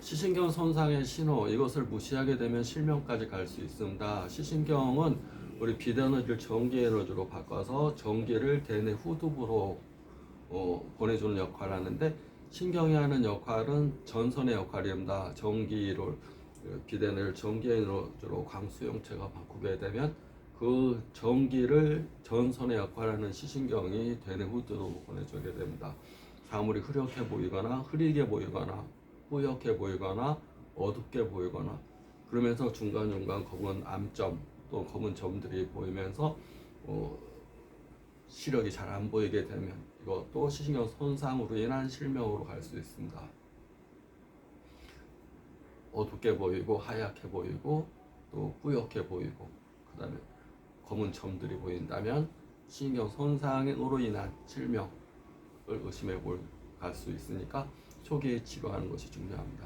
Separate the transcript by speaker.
Speaker 1: 시신경 손상의 신호 이것을 무시하게 되면 실명까지 갈 수 있습니다. 시신경은 우리 비대너지를 전기 에너지로 바꿔서 전기를 대뇌 후두부로 어, 보내주는 역할을 하는데 신경이 하는 역할은 전선의 역할입니다. 전기를 어, 비대뇌를 전기 에너지로 광수형체가 바꾸게 되면 그 전기를 전선의 역할을 하는 시신경이 대뇌 후두로 보내주게 됩니다. 사물이 흐릿해 보이거나 흐리게 보이거나 뿌옇게 보이거나 어둡게 보이거나 그러면서 중간중간 검은 암점 또 검은 점들이 보이면서 어, 시력이 잘 안 보이게 되면 이것도 시신경 손상으로 인한 실명으로 갈 수 있습니다. 어둡게 보이고 하얗게 보이고 또 뿌옇게 보이고 그 다음에 검은 점들이 보인다면 신경 손상으로 인한 실명을 의심해 볼 갈 수 있으니까 초기에 치료하는 것이 중요합니다.